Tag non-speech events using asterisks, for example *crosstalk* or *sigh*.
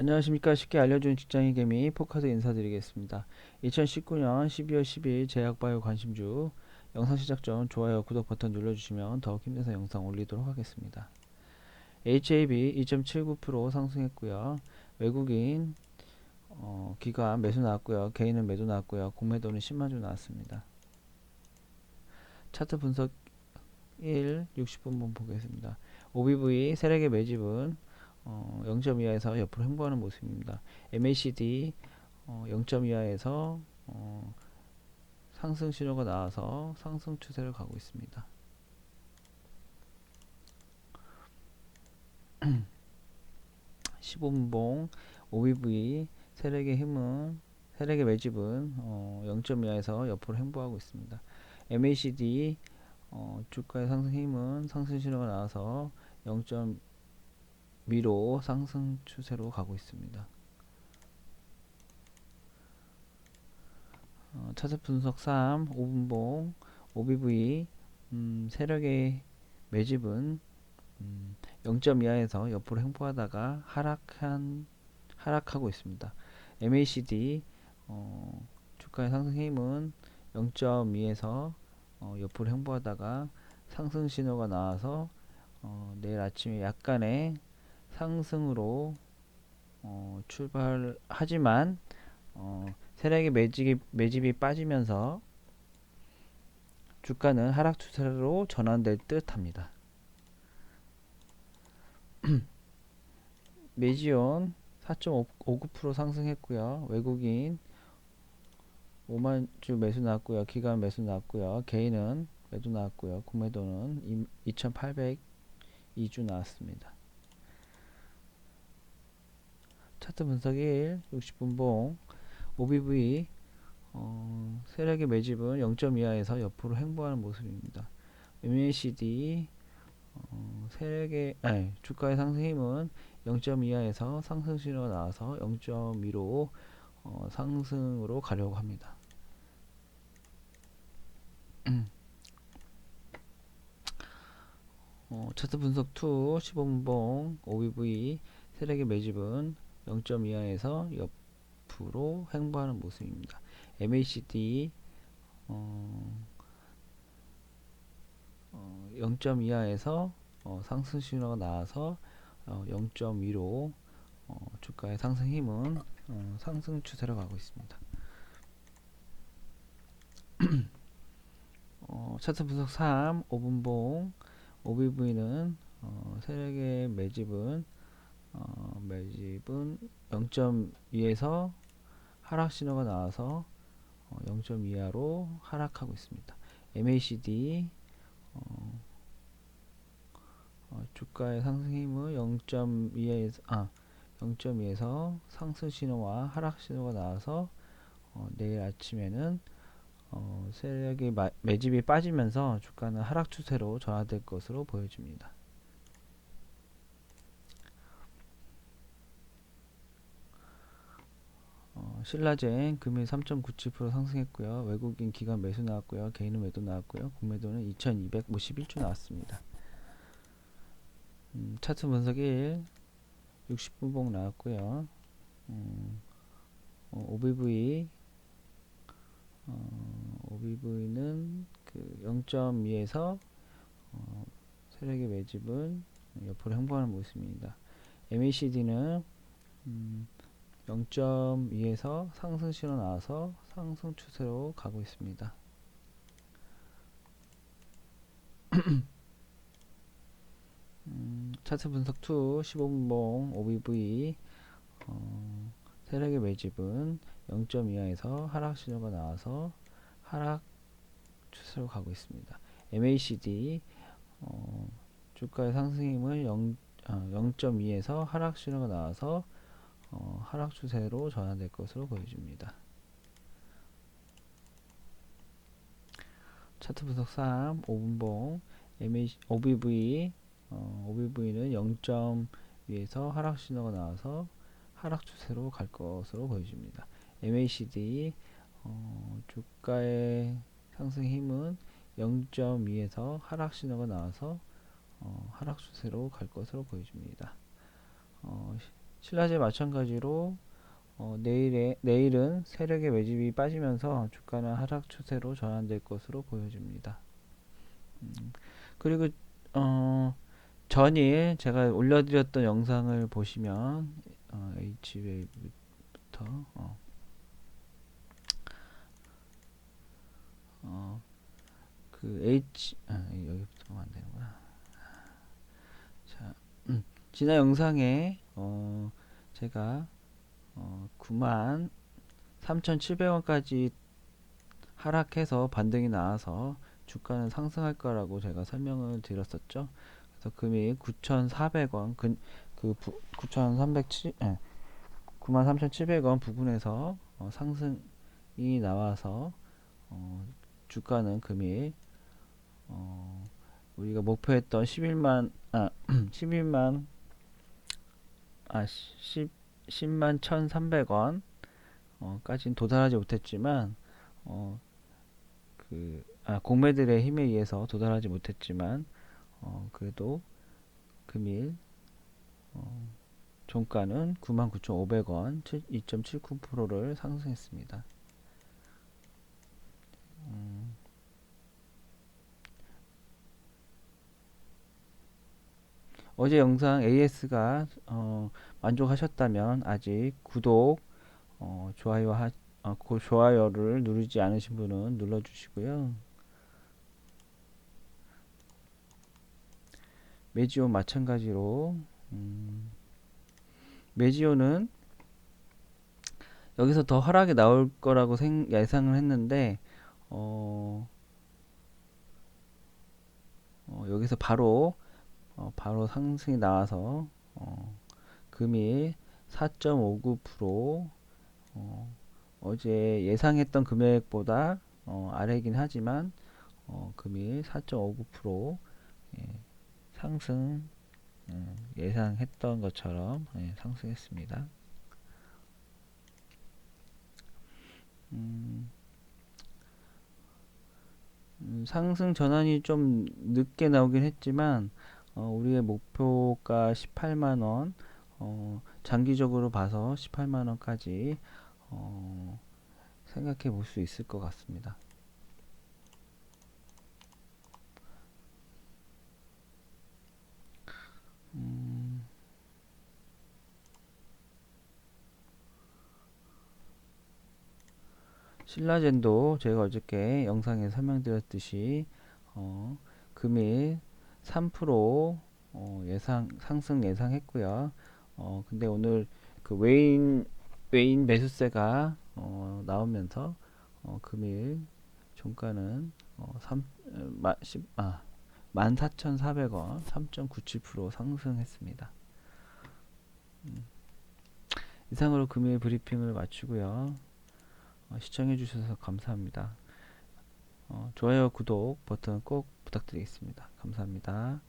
안녕하십니까. 쉽게 알려주는 직장인 개미 포카드 인사드리겠습니다. 2019년 12월 10일 제약바이오 관심주 영상 시작 전 좋아요 구독 버튼 눌러주시면 더욱 힘내서 영상 올리도록 하겠습니다. HAB 2.79% 상승했고요. 외국인 어, 기관 매수 나왔고요. 개인은 매도 나왔고요. 공매도는 10만주 나왔습니다. 차트 분석 1 60분분 보겠습니다. OBV 세력의 매집은 어, 0점 이하에서 옆으로 횡보하는 모습입니다. MACD 어, 0점 이하에서 어, 상승 신호가 나와서 상승 추세를 가고 있습니다. *clears throat* (15분봉) OBV 세력의 힘은 세력의 매집은 어, 0점 이하에서 옆으로 횡보하고 있습니다. MACD 어, 주가의 상승 힘은 상승 신호가 나와서 0. 위로 상승 추세로 가고 있습니다. 어, 차트 분석 3 5분봉 OBV 음, 세력의 매집은 음, 0점 이하에서 옆으로 횡보하다가 하락한 하락하고 있습니다. MACD 어, 주가의 상승 힘은 0.2에서 어, 옆으로 횡보하다가 상승 신호가 나와서 어, 내일 아침에 약간의 상승으로 어, 출발하지만 어, 세력의 매집이, 매집이 빠지면서 주가는 하락 추세로 전환될 듯 합니다. *clears throat* 메지온 4.59% 상승했고요. 외국인 5만 주 매수 나왔고요. 기간 매수 나왔고요. 개인은 매도 나왔고요. 구매도는 2,802주 나왔습니다. 차트 분석 1 60분봉 OBV 어, 세력의 매집은 0점 이하에서 옆으로 횡보하는 모습입니다. MACD 어, 세력의 아니, 주가의 상승 힘은 0점 이하에서 상승 신호가 나와서 0.2로 어, 상승으로 가려고 합니다. 어, 차트 분석 2 15분봉 OBV 세력의 매집은 0점 이하에서 옆으로 횡보하는 모습입니다. MACD 어, 어, 0점 이하에서 어, 상승 신호가 나와서 어, 0.2로 어, 주가의 상승 힘은 어, 상승 추세로 가고 있습니다. *clears throat* 어, 차트 분석 3 5분봉 OBV는 어, 세력의 매집은 어, 매집은 0.2에서 하락 신호가 나와서 어, 0점 이하로 하락하고 있습니다. MACD 어, 어, 주가의 상승 힘은 0.2에서 아 0.2에서 상승 신호와 하락 신호가 나와서 어, 내일 아침에는 어, 세력의 매집이 빠지면서 주가는 하락 추세로 전환될 것으로 보여집니다. 신라젠 금일 3.97% 상승했고요. 외국인 기관 매수 나왔고요. 개인은 매도 나왔고요. 공매도는 2251주 나왔습니다. 음, 차트 분석 1 60분 봉 나왔고요. 음, 어, OBV 어, OBV는 그 0.2에서 어, 세력의 매집은 옆으로 행보하는 모습입니다. MACD는 음, 0.2에서 상승 신호 나와서 상승 추세로 가고 있습니다. *clears throat* 음, 차트 분석 2 15분봉 OBV 어, 세력의 매집은 0.2하에서 하락 신호가 나와서 하락 추세로 가고 있습니다. MACD 어, 주가의 상승 힘을 0, 아, 0.2에서 하락 신호가 나와서 어, 하락 추세로 전환될 것으로 보여집니다. 차트 분석 3 5분봉 MA, OBV 어, OBV는 0.2에서 하락 신호가 나와서 하락 추세로 갈 것으로 보여집니다. MACD 어, 주가의 상승 힘은 0.2에서 하락 신호가 나와서 어, 하락 추세로 갈 것으로 보여집니다. 어, 신라제 마찬가지로 어, 내일에 내일은 세력의 매집이 빠지면서 주가는 하락 추세로 전환될 것으로 보여집니다. 음, 그리고 어, 전일 제가 올려드렸던 영상을 보시면 어, H웨이부터 어, 어, 그 H 아, 여기부터 하면 안 되는구나. 지난 영상에 어, 제가 어, 9만 3,700원까지 하락해서 반등이 나와서 주가는 상승할 거라고 제가 설명을 드렸었죠. 그래서 금일 9,400원 그, 그 9,307 예, 93,700원 부근에서 어, 상승이 나와서 어, 주가는 금일 어, 우리가 목표했던 11만 아 *clears throat* 11만 아 10, 10만 1,300원 어, 까지는 도달하지 못했지만 어, 그 아, 공매들의 힘에 의해서 도달하지 못했지만 어, 그래도 금일 어, 종가는 99,500원 2.79%를 상승했습니다. 어제 영상 AS가 어, 만족하셨다면 아직 구독, 어, 좋아요 하, 어, 그 좋아요를 누르지 않으신 분은 눌러주시고요. 메지오 마찬가지로 음, 메지오는 여기서 더 하락이 나올 거라고 생, 예상을 했는데 어, 어, 여기서 바로 어, 바로 상승이 나와서 어, 금일 4.59% 어, 어제 예상했던 금액보다 어, 아래이긴 하지만 어, 금일 4.59% 예, 상승 음, 예상했던 것처럼 예, 상승했습니다. 음, 음, 상승 전환이 좀 늦게 나오긴 했지만 어, 우리의 목표가 18만 원, 어, 장기적으로 봐서 18만 원까지 어, 생각해 볼 수 있을 것 같습니다. 음, 신라젠도 제가 어저께 영상에 설명드렸듯이 어, 금일 3% 어, 예상 상승 예상했고요. 어, 근데 오늘 그 외인 외인 매수세가 어, 나오면서 어, 금일 종가는 어, 3, 마, 10, 아, 14,400원 3.97% 상승했습니다. 음, 이상으로 금일 브리핑을 마치고요. 어, 시청해 주셔서 감사합니다. 어, 좋아요, 구독 버튼 꼭 부탁드리겠습니다. 감사합니다.